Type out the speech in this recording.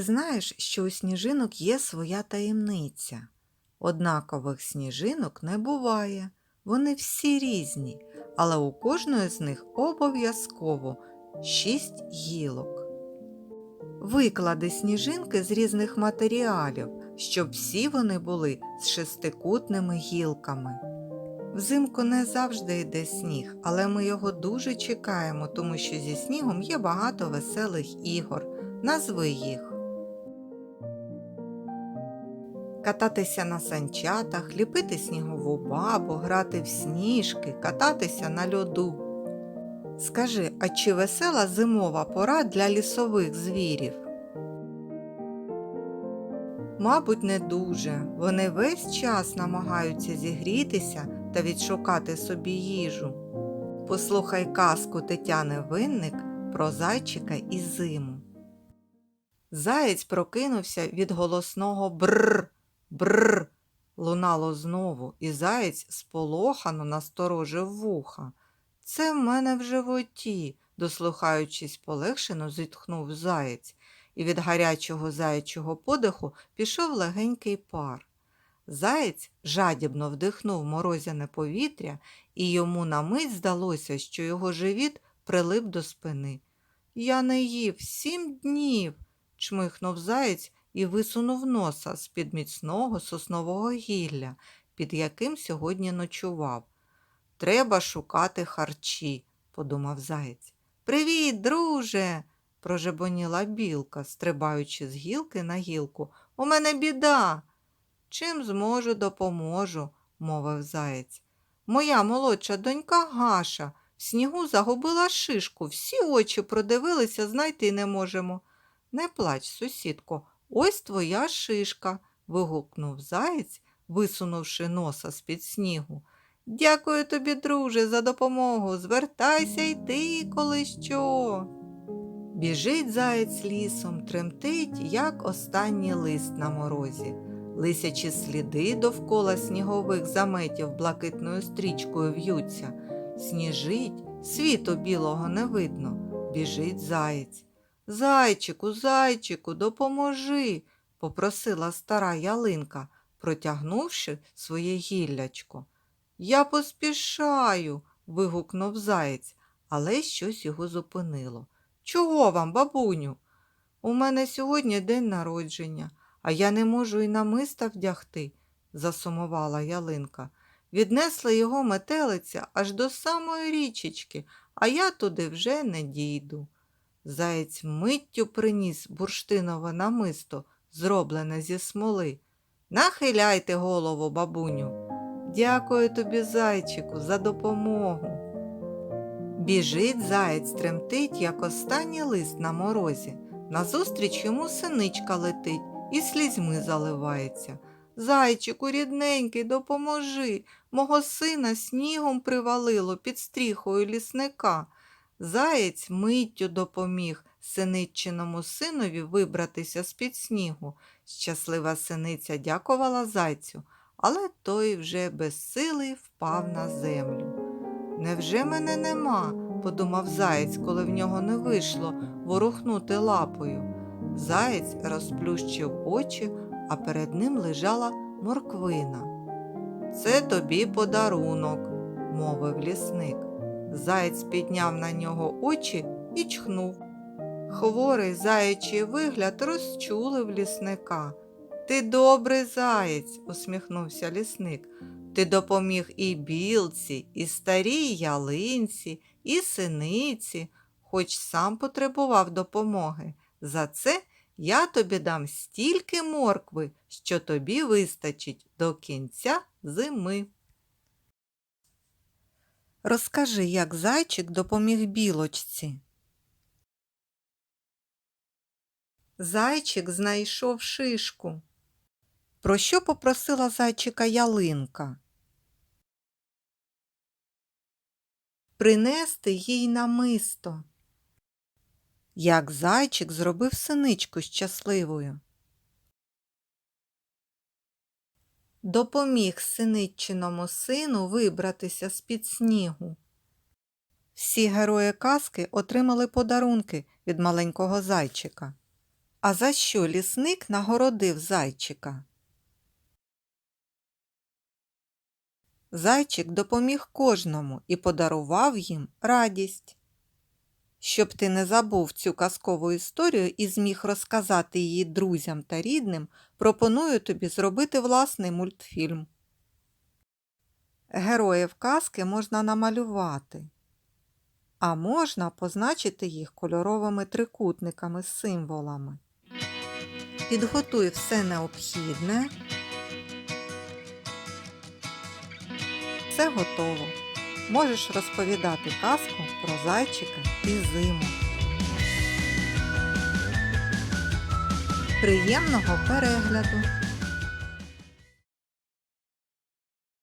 ти знаєш, що у сніжинок є своя таємниця? Однакових сніжинок не буває, вони всі різні, але у кожної з них обов'язково шість гілок. Виклади сніжинки з різних матеріалів, щоб всі вони були з шестикутними гілками. Взимку не завжди йде сніг, але ми його дуже чекаємо, тому що зі снігом є багато веселих ігор. Назви їх. Кататися на санчатах, ліпити снігову бабу, грати в сніжки, кататися на льоду. Скажи, а чи весела зимова пора для лісових звірів? Мабуть, не дуже. Вони весь час намагаються зігрітися та відшукати собі їжу. Послухай казку Тетяни Винник про зайчика і зиму. Заєць прокинувся від голосного бррр, бррр. Лунало знову, і заєць сполохано насторожив вуха. Це в мене в животі, дослухаючись полегшено, зітхнув заєць, і від гарячого заячого подиху пішов легенький пар. Заєць жадібно вдихнув морозяне повітря, і йому на мить здалося, що його живіт прилип до спини. Я не їв сім днів, чмихнув заєць і висунув носа з-під міцного соснового гілля, під яким сьогодні ночував. Треба шукати харчі, подумав заєць. Привіт, друже, прожебоніла білка, стрибаючи з гілки на гілку. У мене біда. Чим зможу, допоможу, мовив заєць. Моя молодша донька Гаша в снігу загубила шишку, всі очі продивилися, знайти не можемо. Не плач, сусідко, ось твоя шишка. вигукнув заєць, висунувши носа з-під снігу. Дякую тобі, друже, за допомогу. Звертайся й ти, коли що. Біжить заєць лісом, тремтить, як останній лист на морозі. Лисячі сліди довкола снігових заметів блакитною стрічкою в'ються. Сніжить, світу білого не видно. Біжить заєць. Зайчику, зайчику, допоможи, попросила стара ялинка, протягнувши своє гіллячко. Я поспішаю. вигукнув заєць, але щось його зупинило. Чого вам, бабуню? У мене сьогодні день народження, а я не можу і намиста вдягти, засумувала ялинка. Віднесла його метелиця аж до самої річечки, а я туди вже не дійду. Заєць миттю приніс бурштинове намисто, зроблене зі смоли. Нахиляйте голову, бабуню. Дякую тобі, зайчику, за допомогу. Біжить заєць, тремтить, як останній лист на морозі. Назустріч йому синичка летить і слізьми заливається. Зайчику, рідненький, допоможи. Мого сина снігом привалило під стріхою лісника. Заєць миттю допоміг синиччиному синові вибратися з-під снігу. Щаслива синиця дякувала зайцю, але той вже безсилий впав на землю. Невже мене нема? подумав заєць, коли в нього не вийшло ворухнути лапою. Заєць розплющив очі, а перед ним лежала морквина. Це тобі подарунок, мовив лісник. Заєць підняв на нього очі і чхнув. Хворий заячий вигляд розчулив лісника. Ти добрий заєць, усміхнувся лісник. Ти допоміг і білці, і старій ялинці, і синиці, хоч сам потребував допомоги. За це я тобі дам стільки моркви, що тобі вистачить до кінця зими. Розкажи, як зайчик допоміг білочці. Зайчик знайшов шишку. Про що попросила зайчика ялинка? Принести їй намисто. Як зайчик зробив синичку щасливою. Допоміг синиччиному сину вибратися з-під снігу. Всі герої казки отримали подарунки від маленького зайчика. А за що лісник нагородив зайчика? Зайчик допоміг кожному і подарував їм радість. Щоб ти не забув цю казкову історію і зміг розказати її друзям та рідним, пропоную тобі зробити власний мультфільм. Героїв казки можна намалювати, а можна позначити їх кольоровими трикутниками з символами. Підготуй все необхідне. Все готово. Можеш розповідати казку про зайчика і зиму. Приємного перегляду!